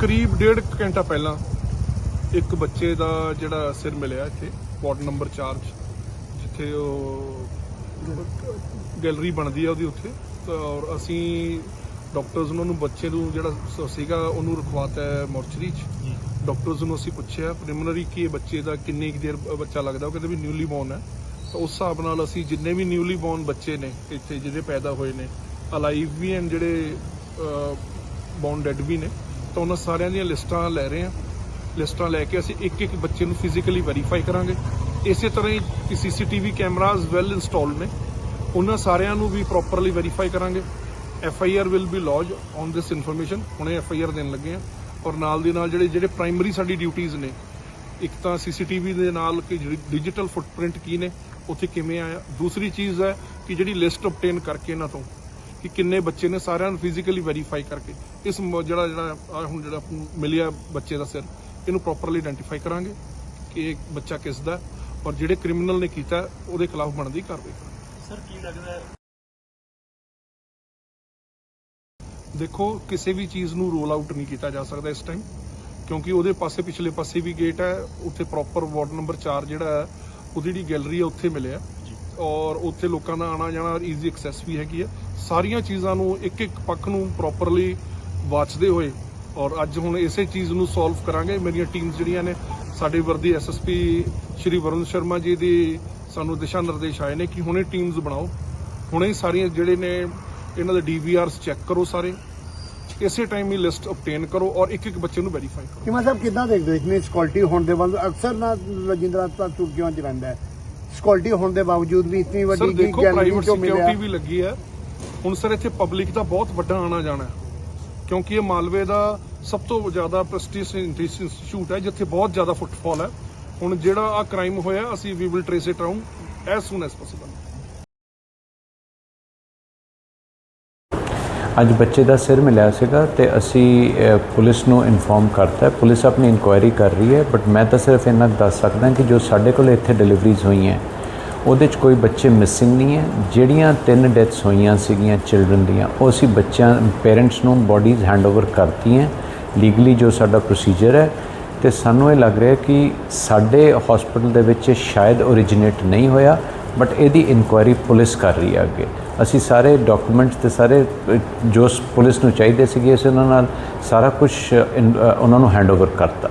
ਕਰੀਬ ਡੇਢ ਘੰਟਾ ਪਹਿਲਾਂ ਇੱਕ ਬੱਚੇ ਦਾ ਜਿਹੜਾ ਸਿਰ ਮਿਲਿਆ ਇੱਥੇ ਵਾਰਡ ਨੰਬਰ 4 'ਚ ਜਿੱਥੇ ਉਹ ਗੈਲਰੀ ਬਣਦੀ ਆ ਉਹਦੀ ਉੱਥੇ। ਔਰ ਅਸੀਂ ਡਾਕਟਰਸ ਉਹਨਾਂ ਨੂੰ ਬੱਚੇ ਨੂੰ ਜਿਹੜਾ ਸੀਗਾ ਉਹਨੂੰ ਰਖਵਾਤਾ ਮੋਰਚਰੀ 'ਚ। ਡਾਕਟਰਸ ਨੂੰ ਅਸੀਂ ਪੁੱਛਿਆ ਪ੍ਰੀਲਿਮਿਨਰੀ ਕਿ ਇਹ ਬੱਚੇ ਦਾ ਕਿੰਨੀ ਕੁ ਦੇਰ ਬੱਚਾ ਲੱਗਦਾ ਉਹ ਕਹਿੰਦੇ ਵੀ ਨਿਊਲੀ ਬੋਰਨ ਹੈ। ਤਾਂ ਉਸ ਹਿਸਾਬ ਨਾਲ ਅਸੀਂ ਜਿੰਨੇ ਵੀ ਨਿਊਲੀ ਬੋਰਨ ਬੱਚੇ ਨੇ ਇੱਥੇ ਜਿਹੜੇ ਪੈਦਾ ਹੋਏ ਨੇ ਅਲਾਈਵ ਵੀ ਹਨ ਜਿਹੜੇ ਬੋਰਨ ਡੈਡ ਵੀ ਨੇ ਤਾਂ ਉਹਨਾਂ ਸਾਰਿਆਂ ਦੀਆਂ ਲਿਸਟਾਂ ਲੈ ਰਹੇ ਹਾਂ। ਲਿਸਟਾਂ ਲੈ ਕੇ ਅਸੀਂ ਇੱਕ ਇੱਕ ਬੱਚੇ ਨੂੰ ਫਿਜ਼ੀਕਲੀ ਵੈਰੀਫਾਈ ਕਰਾਂਗੇ। ਇਸੇ ਤਰ੍ਹਾਂ ਹੀ ਸੀਸੀਟੀਵੀ ਕੈਮਰਾਜ਼ ਵੈਲ ਇੰਸਟਾਲਡ ਨੇ। ਉਹਨਾਂ ਸਾਰਿਆਂ ਨੂੰ ਵੀ ਪ੍ਰੋਪਰਲੀ ਵੈਰੀਫਾਈ ਕਰਾਂਗੇ। F I R will be lodge on this information ਹੁਣੇ ਐਫ ਆਈ ਆਰ ਦੇਣ ਲੱਗੇ ਆ ਔਰ ਨਾਲ ਦੀ ਨਾਲ ਜਿਹੜੇ ਜਿਹੜੇ ਪ੍ਰਾਇਮਰੀ ਸਾਡੀ ਡਿਊਟੀਆਂ ਨੇ, ਇੱਕ ਤਾਂ ਸੀਸੀਟੀਵੀ ਦੇ ਨਾਲ ਕਿ ਜਿਹੜੀ ਡਿਜੀਟਲ ਫੁੱਟਪ੍ਰਿੰਟ ਕੀ ਨੇ, ਉੱਥੇ ਕਿਵੇਂ ਆਇਆ। ਦੂਸਰੀ ਚੀਜ਼ ਹੈ ਕਿ ਜਿਹੜੀ ਲਿਸਟ ਆਬਟੇਨ ਕਰਕੇ ਇਹਨਾਂ ਤੋਂ ਕਿ ਕਿੰਨੇ ਬੱਚੇ ਨੇ ਸਾਰਿਆਂ ਨੂੰ ਫਿਜ਼ੀਕਲੀ ਵੈਰੀਫਾਈ ਕਰਕੇ ਇਸ ਜਿਹੜਾ ਜਿਹੜਾ ਹੁਣ ਜਿਹੜਾ ਮਿਲਿਆ ਬੱਚੇ ਦਾ ਸਿਰ ਇਹਨੂੰ ਪ੍ਰੋਪਰਲੀ ਆਇਡੈਂਟੀਫਾਈ ਕਰਾਂਗੇ ਕਿ ਇਹ ਬੱਚਾ ਕਿਸ ਦਾ ਔਰ ਜਿਹੜੇ ਕ੍ਰਿਮੀਨਲ ਨੇ ਕੀਤਾ ਉਹਦੇ ਖਿਲਾਫ ਬਣਦੀ ਕਾਰਵਾਈ ਕਰਾਂਗੇ। ਸਰ ਕੀ ਲੱਗਦਾ ਹੈ? ਦੇਖੋ ਕਿਸੇ ਵੀ ਚੀਜ਼ ਨੂੰ ਰੋਲ ਆਊਟ ਨਹੀਂ ਕੀਤਾ ਜਾ ਸਕਦਾ ਇਸ ਟਾਈਮ ਕਿਉਂਕਿ ਉਹਦੇ ਪਾਸੇ ਪਿਛਲੇ ਪਾਸੇ ਵੀ ਗੇਟ ਹੈ ਉੱਥੇ ਪ੍ਰੋਪਰ ਵਾਰਡ ਨੰਬਰ 4 ਜਿਹੜਾ ਹੈ ਉਹਦੀ ਜਿਹੜੀ ਗੈਲਰੀ ਹੈ ਉੱਥੇ ਮਿਲਿਆ। ਔਰ ਉੱਥੇ ਲੋਕਾਂ ਦਾ ਆਣਾ ਜਾਣਾ ਈਜ਼ੀ ਐਕਸੈਸ ਵੀ ਹੈਗੀ ਹੈ। ਸਾਰੀਆਂ ਚੀਜ਼ਾਂ ਨੂੰ ਇੱਕ ਇੱਕ ਪੱਖ ਨੂੰ ਪ੍ਰੋਪਰਲੀ ਵਾਚਦੇ ਹੋਏ ਔਰ ਅੱਜ ਹੁਣ ਇਸੇ ਚੀਜ਼ ਨੂੰ ਸੋਲਵ ਕਰਾਂਗੇ। ਮੇਰੀਆਂ ਟੀਮਸ ਜਿਹੜੀਆਂ ਨੇ ਸਾਡੇ ਵਰਦੀ ਐਸਐਸਪੀ ਸ਼੍ਰੀ ਵਰੁਣ ਸ਼ਰਮਾ ਜੀ ਦੀ ਸਾਨੂੰ ਦਿਸ਼ਾ ਨਿਰਦੇਸ਼ ਆਏ ਨੇ ਕਿ ਹੁਣੇ ਟੀਮਸ ਬਣਾਓ। ਹੁਣੇ ਸਾਰੀਆਂ ਜਿਹੜੇ ਨੇ ਇਹਨਾਂ ਦੇ ਡੀਵੀਆਰਸ ਚੈੱਕ ਕਰੋ ਸਾਰੇ। ਇਸੇ ਟਾਈਮ ਹੀ ਲਿਸਟ ਆਬਟੇਨ ਕਰੋ ਔਰ ਇੱਕ ਇੱਕ ਬੱਚੇ ਨੂੰ ਵੈਰੀਫਾਈ ਕਰੋ। ਕਿਮਾ ਸਾਹਿਬ ਕਿੱਦਾਂ ਦੇਖਦੇ ਹੋ ਇਤਨੀ ਸਕਿਉਰਟੀ ਹੋਣ ਦੇ ਬਾਵਜੂਦ ਅਕਸਰ ਨਾ ਰਜਿੰਦਰ ਹਸਪਤਾਲ ਤੁਰਕੀਆਂ ਚ ਰਹਿੰਦਾ ਹੈ? ਸਕਿਉਰਟੀ ਹੋਣ ਦੇ ਬਾਵਜੂਦ ਵੀ ਇਤਨੀ ਵੱਡੀ ਦੇਖੋ ਗੈਲਰੀ ਪ੍ਰਾਈਵੇਟ ਸਿਕਿਉਰਿਟੀ ਵੀ ਲੱਗੀ ਹੈ। ਹੁਣ ਸਰ ਇੱਥੇ ਪਬਲਿਕ ਦਾ ਬਹੁਤ ਵੱਡਾ ਆਣਾ ਜਾਣਾ ਹੈ। ਕਿਉਂਕਿ ਇਹ ਮਾਲਵੇ ਦਾ ਸਭ ਤੋਂ ਜ਼ਿਆਦਾ ਪ੍ਰੈਸਟੀਜ ਇੰਸਟੀਚਿਊਟ ਹੈ, ਜਿੱਥੇ ਬਹੁਤ ਜ਼ਿਆਦਾ ਫੁੱਟਫਾਲ ਹੈ। ਹੁਣ ਜਿਹੜਾ ਆ ਕ੍ਰਾਈਮ ਹੋਇਆ, ਅਸੀਂ ਵੀ will trace it out as soon as possible ਅੱਜ ਬੱਚੇ ਦਾ ਸਿਰ ਮਿਲਿਆ ਸੀਗਾ ਤੇ ਅਸੀਂ ਪੁਲਿਸ ਨੂੰ ਇਨਫੋਰਮ ਕਰਤਾ। ਪੁਲਿਸ ਆਪਣੀ ਇਨਕੁਆਇਰੀ ਕਰ ਰਹੀ ਹੈ ਬਟ ਮੈਂ ਤਾਂ ਸਿਰਫ ਇੰਨਾ ਕੁ ਦੱਸ ਸਕਦਾ ਕਿ ਜੋ ਸਾਡੇ ਕੋਲ ਇੱਥੇ ਡਿਲੀਵਰੀਜ਼ ਹੋਈਆਂ ਉਹਦੇ 'ਚ ਕੋਈ ਬੱਚੇ ਮਿਸਿੰਗ ਨਹੀਂ ਹੈ। ਜਿਹੜੀਆਂ ਤਿੰਨ ਡੈਥਸ ਹੋਈਆਂ ਸੀਗੀਆਂ ਚਿਲਡਰਨ ਦੀਆਂ, ਉਹ ਅਸੀਂ ਬੱਚਿਆਂ ਪੇਰੈਂਟਸ ਨੂੰ ਬੋਡੀਜ਼ ਹੈਂਡਓਵਰ ਕਰਤੀਆਂ। ਲੀਗਲੀ ਜੋ ਸਾਡਾ ਪ੍ਰੋਸੀਜਰ ਹੈ, ਤੇ ਸਾਨੂੰ ਇਹ ਲੱਗ ਰਿਹਾ ਕਿ ਸਾਡੇ ਹਸਪੀਟਲ ਦੇ ਵਿੱਚ ਸ਼ਾਇਦ ਓਰੀਜਿਨੇਟ ਨਹੀਂ ਹੋਇਆ ਬਟ ਇਹਦੀ ਇਨਕੁਆਇਰੀ ਪੁਲਿਸ ਕਰ ਰਹੀ ਹੈ ਅੱਗੇ। ਅਸੀਂ ਸਾਰੇ ਡਾਕੂਮੈਂਟਸ ਤੇ ਸਾਰੇ ਜੋ ਪੁਲਿਸ ਨੂੰ ਚਾਹੀਦੇ ਸੀਗੇ ਅਸੀਂ ਉਹਨਾਂ ਨਾਲ ਸਾਰਾ ਕੁਝ ਉਹਨਾਂ ਨੂੰ ਹੈਂਡਓਵਰ ਕਰਤਾ।